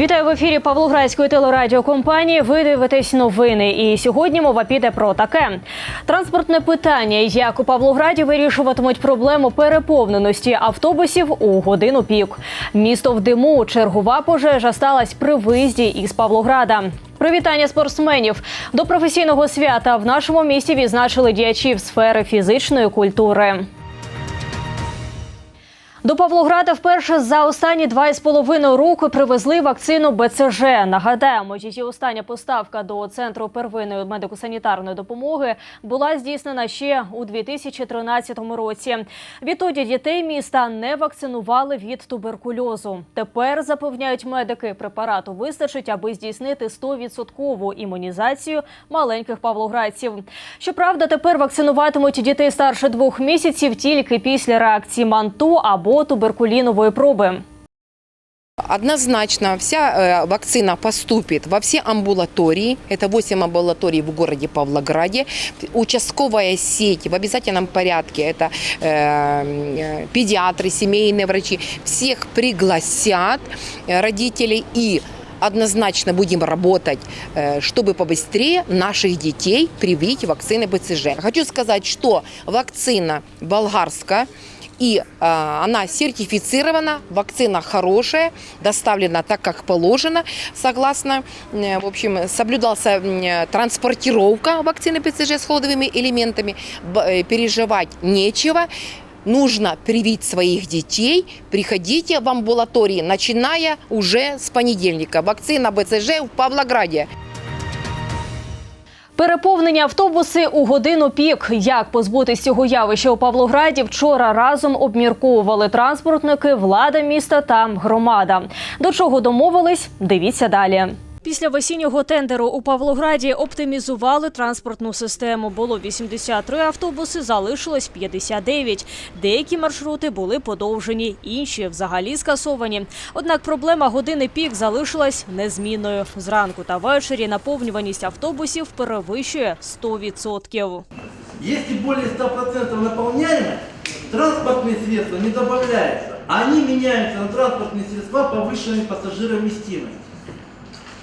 Вітаю в ефірі Павлоградської телерадіокомпанії. Ви дивитесь новини. І сьогодні мова піде про таке транспортне питання: як у Павлограді вирішуватимуть проблему переповненості автобусів у годину пік. Місто в диму. Чергова пожежа сталася при виїзді із Павлограда. Привітання спортсменів до професійного свята в нашому місті відзначили діячів сфери фізичної культури. До Павлограда вперше за останні два із половиною роки привезли вакцину БЦЖ. Нагадаємо, її остання поставка до центру первинної медико-санітарної допомоги була здійснена ще у 2013 році. Відтоді дітей міста не вакцинували від туберкульозу. Тепер запевняють медики, препарату вистачить, аби здійснити 100% імунізацію маленьких павлоградців. Щоправда, тепер вакцинуватимуть дітей старше двох місяців тільки після реакції манту або туберкулінової проби. Однозначно вся э, вакцина поступит во все амбулатории. Это 8 амбулаторий в городе Павлограде. Участковая сеть в обязательном порядке. Это э, э, педиатры, семейные врачи. Всех пригласят э, родителей и однозначно будем работать, э, чтобы побыстрее наших детей привить вакцины БЦЖ. Хочу сказать, что вакцина болгарская и э, она сертифицирована, вакцина хорошая, доставлена так, как положено, согласно, в общем, соблюдался транспортировка вакцины ПЦЖ с холодовыми элементами, э, переживать нечего. Нужно привить своих детей. Приходите в амбулатории, начиная уже с понедельника. Вакцина БЦЖ в Павлограде. Переповнені автобуси у годину пік. Як позбутися цього явища у Павлограді? Вчора разом обмірковували транспортники, влада міста та громада. До чого домовились? Дивіться далі. Після весіннього тендеру у Павлограді оптимізували транспортну систему. Було 83 автобуси, залишилось 59. Деякі маршрути були подовжені, інші взагалі скасовані. Однак проблема години пік залишилась незмінною. Зранку та ввечері наповнюваність автобусів перевищує 100%. Если более 100% наполняемость, транспортные средства не добавляются, а они меняются на транспортные средства повышенной пассажировместимости.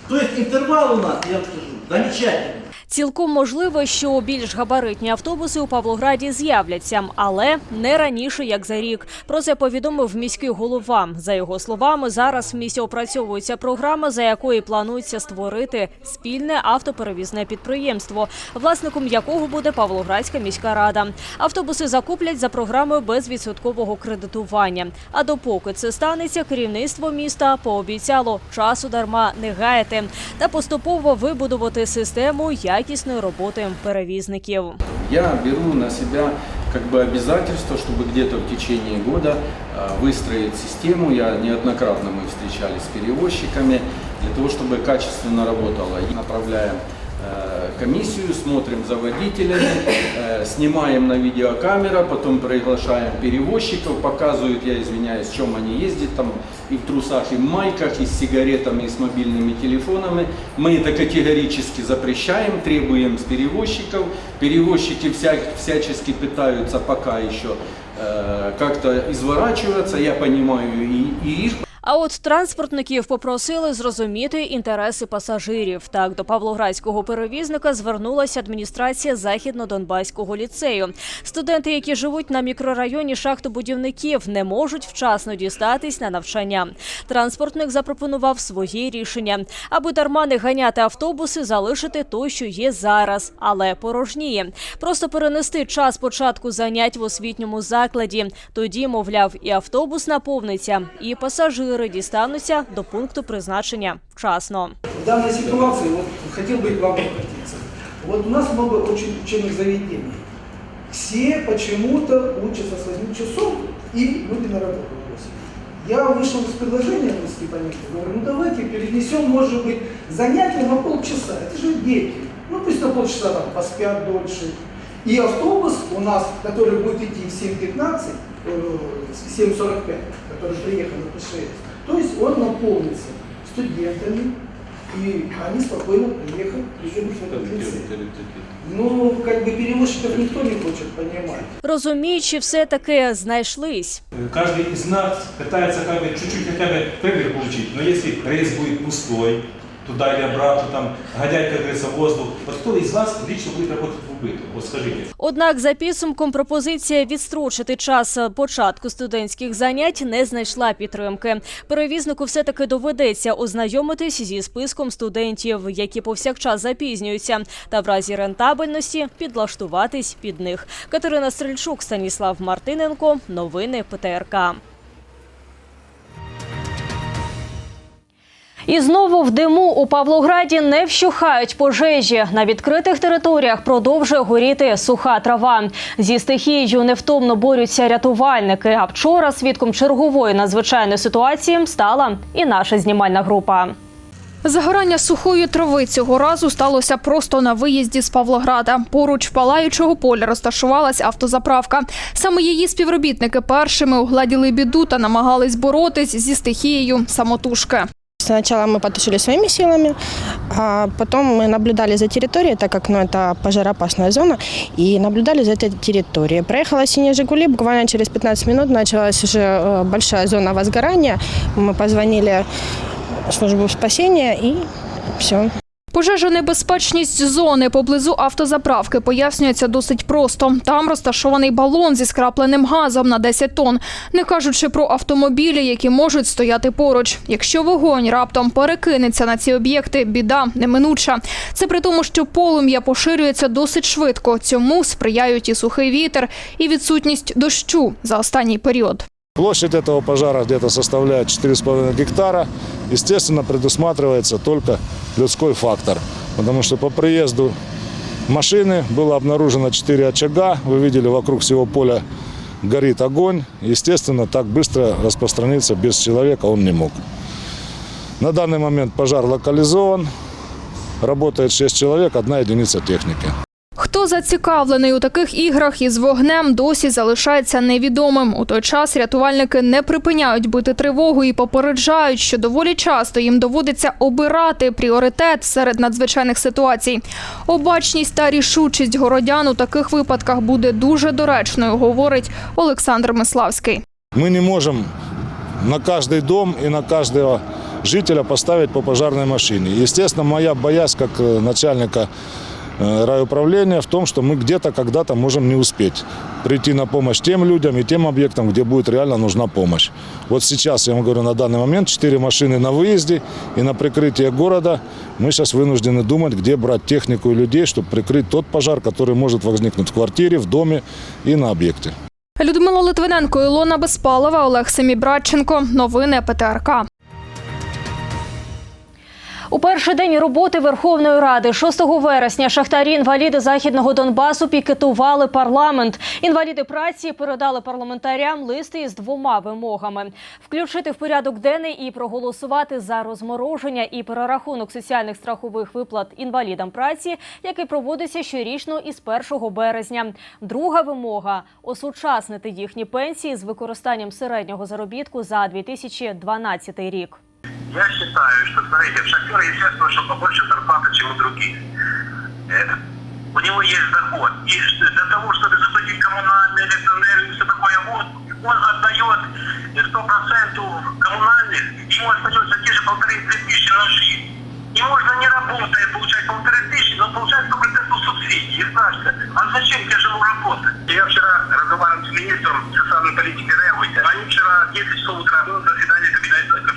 То есть интервал у нас, я вам скажу, замечательный. Цілком можливо, що більш габаритні автобуси у Павлограді з'являться, але не раніше як за рік. Про це повідомив міський голова. За його словами, зараз в місті опрацьовується програма, за якою планується створити спільне автоперевізне підприємство, власником якого буде Павлоградська міська рада. Автобуси закуплять за програмою безвідсоткового кредитування. А допоки це станеться, керівництво міста пообіцяло часу дарма не гаяти та поступово вибудувати систему якісної роботи перевізників. Я беру на себя как бы обязательство, чтобы где-то в течение года э, выстроить систему. Я неоднократно мы встречались с перевозчиками для того, чтобы качественно работала. И Направляем э, комиссию, смотрим за водителями, э, снимаем на видеокамера, потом приглашаем перевозчиков, показывают, я извиняюсь, в чем они ездят, там и в трусах, и в майках, и с сигаретами, и с мобильными телефонами. Мы это категорически запрещаем, требуем с перевозчиков. Перевозчики вся, всячески пытаются пока еще э, как-то изворачиваться, я понимаю и, и их А от транспортників попросили зрозуміти інтереси пасажирів. Так до павлоградського перевізника звернулася адміністрація західно-донбаського ліцею. Студенти, які живуть на мікрорайоні шахтобудівників, не можуть вчасно дістатись на навчання. Транспортник запропонував свої рішення, аби дарма не ганяти автобуси, залишити той, що є зараз, але порожніє. Просто перенести час початку занять в освітньому закладі. Тоді, мовляв, і автобус наповниться, і пасажири дістануться до пункту призначення вчасно. В данной ситуации вот, хотел бы к вам обратиться. Вот у нас много очень учебных заведений. Все почему-то учатся с 8 часов и люди на работу бросили. Я вышел с предложением из Степаненко, говорю, ну давайте перенесем, может быть, занятия на полчаса. Это же дети. Ну пусть на полчаса там поспят дольше. И автобус у нас, который будет идти в 7.15, э, 7.45, который приехал на ПШС, то есть он наполнится студентами, и они спокойно приехали, приехали в этот лицей. Ну, как бы перевозчиков никто не хочет понимать. Розуміючи, все таки знайшлись. Каждый из нас пытается как бы чуть-чуть хотя бы прибыль получить, но если рейс будет пустой, туда или обратно, там, годять, как говорится, воздух, вот кто из вас лично будет работать в убыток? Вот скажите. Однак, за підсумком, пропозиція відстрочити час початку студентських занять не знайшла підтримки. Перевізнику все таки доведеться ознайомитись зі списком студентів, які повсякчас запізнюються, та в разі рентабельності підлаштуватись під них. Катерина Стрельчук, Станіслав Мартиненко. Новини ПТРК. І знову в диму у Павлограді не вщухають пожежі. На відкритих територіях продовжує горіти суха трава. Зі стихією невтомно борються рятувальники. А вчора свідком чергової надзвичайної ситуації стала і наша знімальна група. Загорання сухої трави цього разу сталося просто на виїзді з Павлограда. Поруч палаючого поля розташувалась автозаправка. Саме її співробітники першими угладіли біду та намагались боротись зі стихією самотужки. Сначала мы потушили своими силами, а потом мы наблюдали за территорией, так как ну, это пожароопасная зона, и наблюдали за этой территорией. Проехала синяя «Жигули», буквально через 15 минут началась уже э, большая зона возгорания. Мы позвонили в службу спасения, и все. Пожежонебезпечність зони поблизу автозаправки пояснюється досить просто. Там розташований балон зі скрапленим газом на 10 тонн, не кажучи про автомобілі, які можуть стояти поруч. Якщо вогонь раптом перекинеться на ці об'єкти, біда неминуча. Це при тому, що полум'я поширюється досить швидко. Цьому сприяють і сухий вітер, і відсутність дощу за останній період. Площадь этого пожара где-то составляет 4,5 гектара. Естественно, предусматривается только людской фактор. Потому что по приезду машины было обнаружено 4 очага. Вы видели, вокруг всего поля горит огонь. Естественно, так быстро распространиться без человека он не мог. На данный момент пожар локализован. Работает 6 человек, одна единица техники. Хто зацікавлений у таких іграх із вогнем, досі залишається невідомим. У той час рятувальники не припиняють бити тривогу і попереджають, що доволі часто їм доводиться обирати пріоритет серед надзвичайних ситуацій. Обачність та рішучість городян у таких випадках буде дуже доречною, говорить Олександр Миславський. Мы не можем на каждый дом и на каждого жителя поставить по пожарной машине. Естественно, моя боязнь как э, начальника э, райуправления в том, что мы где-то когда-то можем не успеть прийти на помощь тем людям и тем объектам, где будет реально нужна помощь. Вот сейчас, я вам говорю, на данный момент 4 машины на выезде и на прикрытие города. Мы сейчас вынуждены думать, где брать технику и людей, чтобы прикрыть тот пожар, который может возникнуть в квартире, в доме и на объекте. Людмила Литвиненко, Ілона Безпалова, Олег Семібратченко. Новини ПТРК. У перший день роботи Верховної Ради 6 вересня шахтарі-інваліди Західного Донбасу пікетували парламент. Інваліди праці передали парламентарям листи із двома вимогами: включити в порядок денний і проголосувати за розмороження і перерахунок соціальних страхових виплат інвалідам праці, який проводиться щорічно із 1 березня. Друга вимога осучаснити їхні пенсії з використанням середнього заробітку за 2012 рік. Я считаю, что, смотрите, шахтер, естественно, что побольше зарплаты, чем у других. У него есть доход. И для того, чтобы заплатить коммунальные, электроэнергию все такое, вот, он отдает э, 100% коммунальных, ему остается те же полторы-две тысячи на жизнь. И можно не работая получать полторы тысячи, но получать только эту субсидии. И спрашивается, а зачем тяжело работать? Я вчера разговаривал с министром социальной политики Ревой. Они вчера 10 часов утра было заседание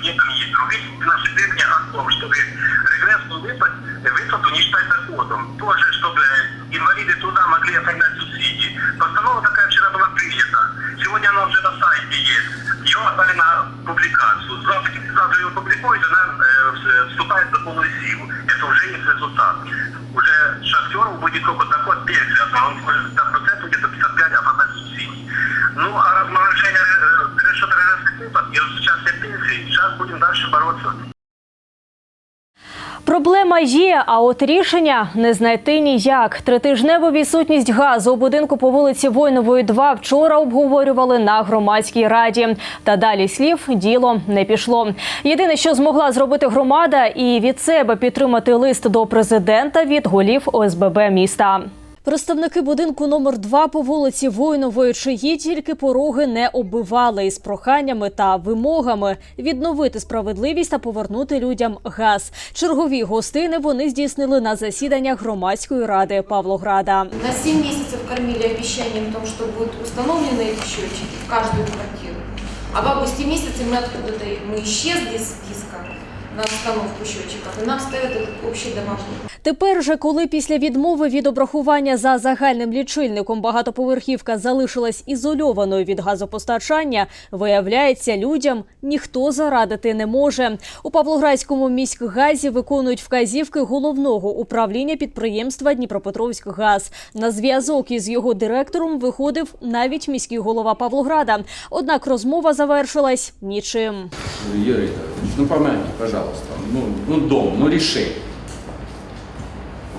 кабинета, кабинета министров. И наше требование о том, чтобы регрессную выплату, выплату не считать доходом. Тоже, чтобы инвалиды труда могли оформлять субсидии. Постанова такая вчера была принята. Сегодня она уже на сайте есть. Ее отдали на публикацию. Завтра, завтра ее публикуют, она э, в- вступает в полную силу. Это уже есть результат. Уже шахтеру будет только є, а от рішення не знайти ніяк. Тритижневу відсутність газу у будинку по вулиці Войнової 2 вчора обговорювали на громадській раді. Та далі слів діло не пішло. Єдине, що змогла зробити громада, і від себе підтримати лист до президента від голів ОСББ міста. Представники будинку номер 2 по вулиці Войнової, чиї тільки пороги не оббивали із проханнями та вимогами відновити справедливість та повернути людям газ. Чергові гостини вони здійснили на засіданнях громадської ради Павлограда. На 7 месяцев кормили обещанием о том, что будут установлены эти счетчики в каждую квартиру. А в августе месяце мы откуда-то мы исчезли из списка на установку счетчиков, и нам ставят этот общий домашний. Тепер же, коли після відмови від обрахування за загальним лічильником багатоповерхівка залишилась ізольованою від газопостачання, виявляється, людям ніхто зарадити не може. У Павлоградському міськгазі виконують вказівки головного управління підприємства Дніпропетровськгаз. На зв'язок із його директором виходив навіть міський голова Павлограда. Однак розмова завершилась нічим. Витальевич, ну помоги, пожалуйста. Ну, ну дом, ну реши.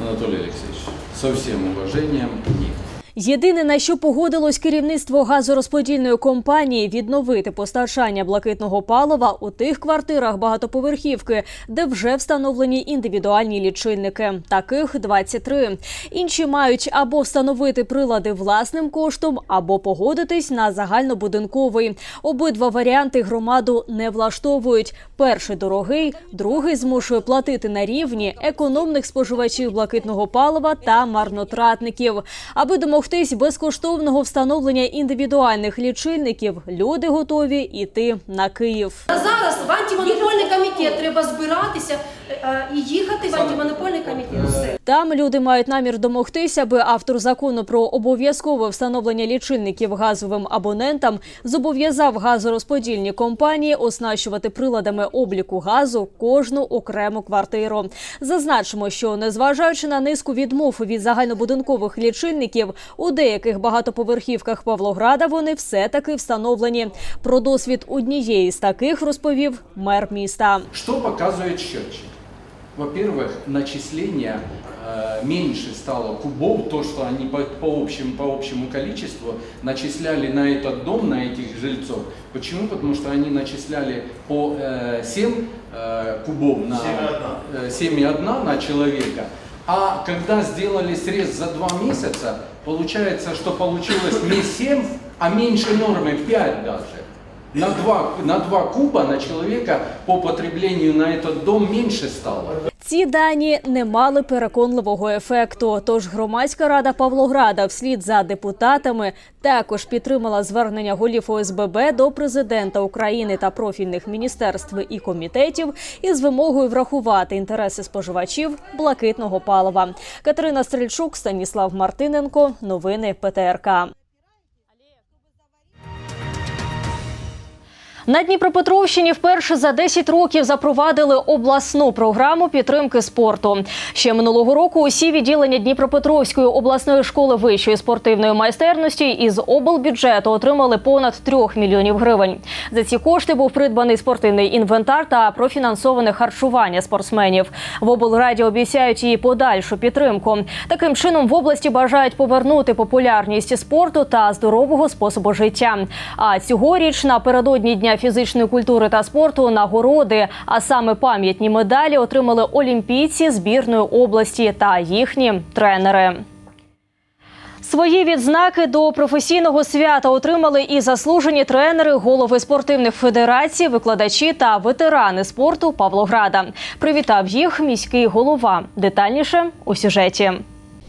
Анатолий Алексеевич, со всем уважением, нет. Єдине, на що погодилось керівництво газорозподільної компанії відновити постачання блакитного палива у тих квартирах багатоповерхівки, де вже встановлені індивідуальні лічильники. Таких 23. Інші мають або встановити прилади власним коштом, або погодитись на загальнобудинковий. Обидва варіанти громаду не влаштовують. Перший дорогий, другий змушує платити на рівні економних споживачів блакитного палива та марнотратників. Аби домогтись безкоштовного встановлення індивідуальних лічильників, люди готові йти на Київ. А зараз в антимонопольний комітет треба збиратися е, і їхати в антимонопольний комітет. Там люди мають намір домогтися, аби автор закону про обов'язкове встановлення лічильників газовим абонентам зобов'язав газорозподільні компанії оснащувати приладами обліку газу кожну окрему квартиру. Зазначимо, що незважаючи на низку відмов від загальнобудинкових лічильників, у деяких багатоповерхівках Павлограда вони все таки встановлені. Про досвід однієї з таких розповів мер міста. Что показывает счетчик? Во-первых, начисление э, меньше стало кубов, то, что они по, по, общему, по общему количеству начисляли на этот дом, на этих жильцов. Почему? Потому что они начисляли по э, 7 э, кубов на э, 7,1 на человека. А когда сделали срез за два месяца, получается, что получилось не 7, а меньше нормы 5 даже. На 2, на 2 куба на человека по потреблению на этот дом меньше стало. Ці дані не мали переконливого ефекту. Тож громадська рада Павлограда, вслід за депутатами, також підтримала звернення голів ОСББ до президента України та профільних міністерств і комітетів із вимогою врахувати інтереси споживачів блакитного палива. Катерина Стрельчук, Станіслав Мартиненко. Новини ПТРК. На Дніпропетровщині вперше за 10 років запровадили обласну програму підтримки спорту. Ще минулого року усі відділення Дніпропетровської обласної школи вищої спортивної майстерності із облбюджету отримали понад 3 мільйонів гривень. За ці кошти був придбаний спортивний інвентар та профінансоване харчування спортсменів. В облраді обіцяють її подальшу підтримку. Таким чином в області бажають повернути популярність спорту та здорового способу життя. А цьогоріч напередодні дня фізичної культури та спорту нагороди, а саме пам'ятні медалі отримали олімпійці збірної області та їхні тренери. Свої відзнаки до професійного свята отримали і заслужені тренери, голови спортивних федерацій, викладачі та ветерани спорту Павлограда. Привітав їх міський голова. Детальніше у сюжеті.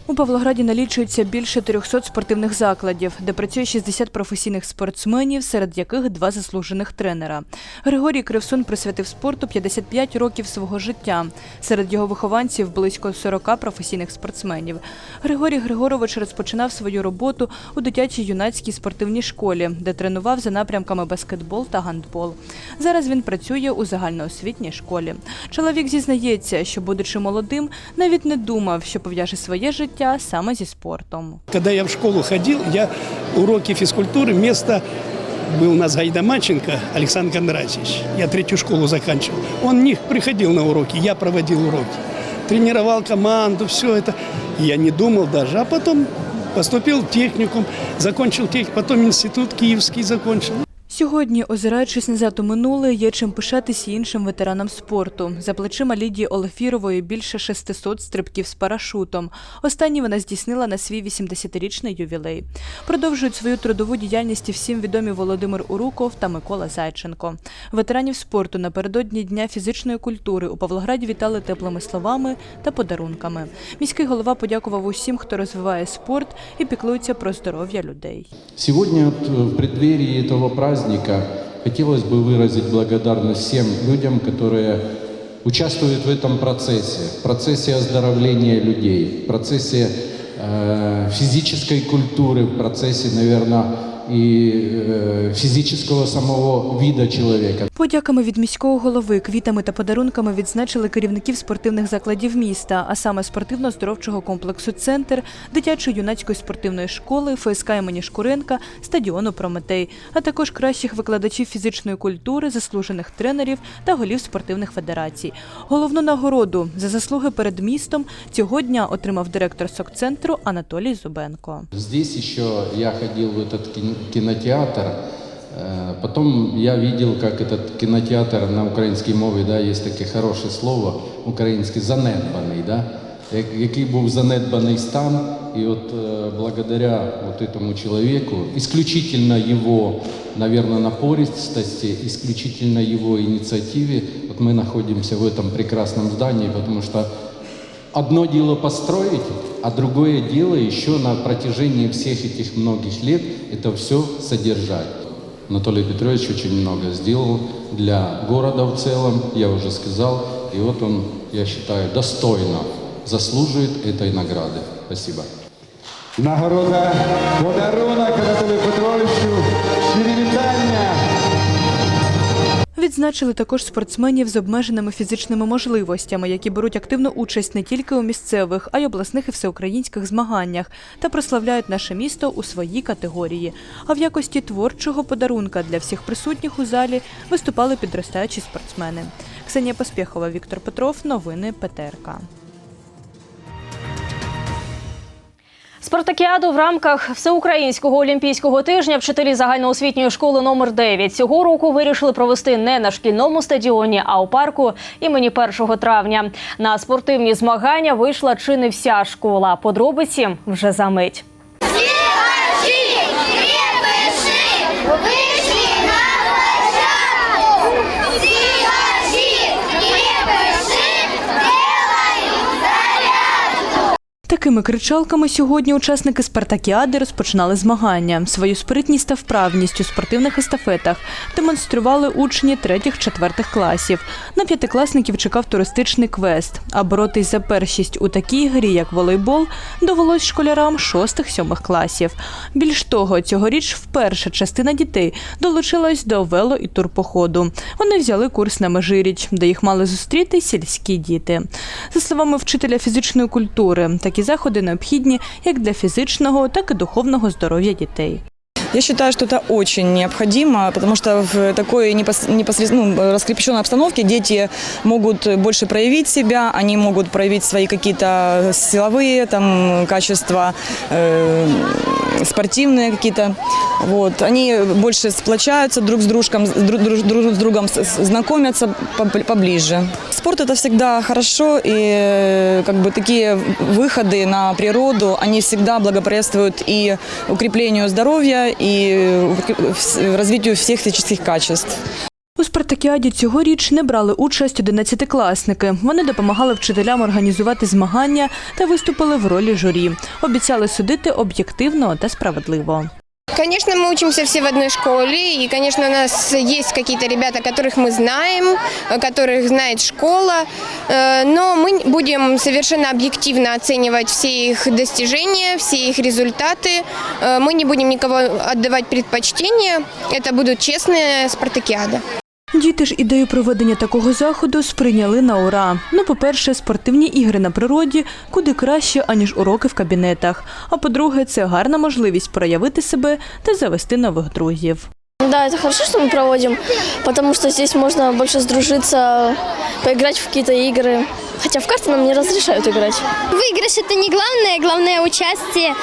У Павлограді налічується більше 300 спортивних закладів, де працює 60 професійних спортсменів, серед яких два заслужених тренера. Григорій Кривсун присвятив спорту 55 років свого життя. Серед його вихованців близько 40 професійних спортсменів. Григорій Григорович розпочинав свою роботу у дитячій юнацькій спортивній школі, де тренував за напрямками баскетбол та гандбол. Зараз він працює у загальноосвітній школі. Чоловік зізнається, що, будучи молодим, навіть не думав, що пов'яже своє життя саме зі спортом. Когда я в школу ходил, я уроки физкультуры вместо был у нас Гайдамаченко Александр Кондратьевич. Я третью школу заканчивал. Он не приходил на уроки, я проводил уроки. тренировал команду, все это. Я не думал даже. А потом поступил в техникум, закончил техникум, потом институт киевский закончил. Сьогодні, озираючись назад у минуле, є чим пишатись і іншим ветеранам спорту. За плечима Лідії Олефірової більше 600 стрибків з парашутом. Останній вона здійснила на свій 80-річний ювілей. Продовжують свою трудову діяльність всім відомі Володимир Уруков та Микола Зайченко. Ветеранів спорту напередодні Дня фізичної культури у Павлограді вітали теплими словами та подарунками. Міський голова подякував усім, хто розвиває спорт і піклується про здоров'я людей. Э, в преддверии этого праздника хотелось бы выразить благодарность всем людям, которые участвуют в этом процессе, в процессе оздоровления людей, в процессе э, физической культуры, в процессе, наверное, и э, физического самого вида человека. Подяками від міського голови, квітами та подарунками відзначили керівників спортивних закладів міста, а саме спортивно-здоровчого комплексу Центр, дитячої юнацької спортивної школи, ФСК імені Шкуренка, стадіону Прометей, а також кращих викладачів фізичної культури, заслужених тренерів та голів спортивних федерацій. Головну нагороду за заслуги перед містом цього дня отримав директор СОК-центру Анатолій Зубенко. Здесь еще я ходил в этот кинотеатр. Э, Потом я видел, как этот кинотеатр на українській мові, да, є таке хороше слово українське занедбаний, да, як- який був занедбаний стан. І от э, благодаря вот этому человеку, исключительно его, наверное, напористости, исключительно его инициативе, вот мы находимся в этом прекрасном здании, потому что Одно дело построить, а другое дело еще на протяжении всех этих многих лет это все содержать. Анатолий Петрович очень много сделал для города в целом, я уже сказал, и вот он, я считаю, достойно заслуживает этой награды. Спасибо. Нагорода, подарунок Анатолію Петровичу, Відзначили також спортсменів з обмеженими фізичними можливостями, які беруть активну участь не тільки у місцевих, а й обласних і всеукраїнських змаганнях та прославляють наше місто у своїй категорії. А в якості творчого подарунка для всіх присутніх у залі виступали підростаючі спортсмени. Ксенія Поспєхова, Віктор Петров. Новини ПТРК. Спартакіаду в рамках всеукраїнського олімпійського тижня вчителі загальноосвітньої школи номер 9 цього року вирішили провести не на шкільному стадіоні, а у парку імені 1 травня. На спортивні змагання вийшла чи не вся школа. Подробиці вже за мить. Такими кричалками сьогодні учасники спартакіади розпочинали змагання. Свою спритність та вправність у спортивних естафетах демонстрували учні третіх-четвертих класів. На п'ятикласників чекав туристичний квест. А боротись за першість у такій грі, як волейбол, довелось школярам шостих-сьомих класів. Більш того, цьогоріч вперше частина дітей долучилась до вело і турпоходу. Вони взяли курс на Межиріч, де їх мали зустріти сільські діти. За словами вчителя фізичної культури, такі заходи необхідні як для фізичного, так і духовного здоров'я дітей. Я считаю, что это очень необходимо, потому что в такой непос- непосредственно ну, раскрепощенной обстановке дети могут больше проявить себя, они могут проявить свои какие-то силовые там, качества, э, спортивные какие-то. Вот. Они больше сплочаются друг с дружком, друг, друг- друг с другом, с- с- знакомятся побл- поближе. Спорт это всегда хорошо, и э, как бы такие выходы на природу, они всегда благоприятствуют и укреплению здоровья, и укреп- вс- развитию всех физических качеств. У спартакіаді цьогоріч не брали участь одинадцятикласники. Вони допомагали вчителям організувати змагання та виступили в ролі журі. Обіцяли судити об'єктивно та справедливо. Конечно, мы учимся все в одной школе, и, конечно, у нас есть какие-то ребята, которых мы знаем, э, которых знает школа, э, но мы будем совершенно объективно оценивать все их достижения, все их результаты. Э, Мы не будем никого отдавать предпочтение, это будут честные спартакиады. Діти ж ідею проведення такого заходу сприйняли на ура. Ну, по-перше, спортивні ігри на природі куди краще, аніж уроки в кабінетах. А по-друге, це гарна можливість проявити себе та завести нових друзів. Да, это хорошо, что мы проводим, потому что здесь можно больше сдружиться, поиграть в какие-то игры. Хотя в карты нам не разрешают играть. Выигрыш это не главное, главное участие.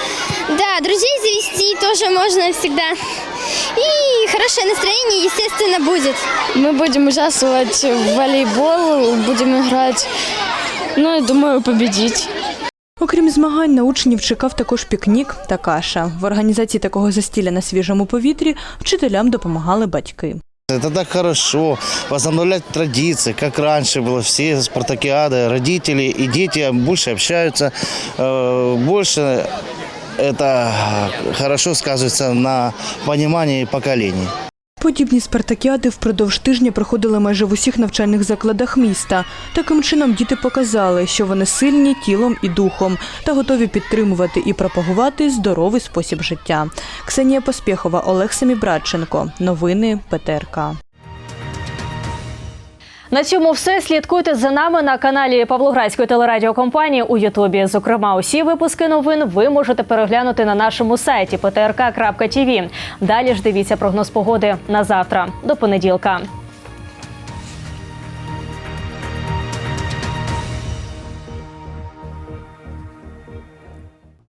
Да, друзей завести тоже можно всегда. И хорошее настроение, естественно, будет. Мы будем участвовать в волейбол, будем играть. Ну, и думаю, победить. Окрім змагань, на учнів чекав також пікнік та каша. В організації такого застілля на свіжому повітрі вчителям допомагали батьки. Это так хорошо, возобновлять традиции, как раньше было, все спартакиады, родители и дети больше общаются, э, больше это хорошо сказывается на понимании поколений. Подібні спартакіади впродовж тижня проходили майже в усіх навчальних закладах міста. Таким чином діти показали, що вони сильні тілом і духом та готові підтримувати і пропагувати здоровий спосіб життя. Ксенія Поспєхова, Олег Семібрадченко. Новини ПТРК. На цьому все. Слідкуйте за нами на каналі Павлоградської телерадіокомпанії у Ютубі. Зокрема, усі випуски новин ви можете переглянути на нашому сайті ptrk.tv. Далі ж дивіться прогноз погоди на завтра. До понеділка.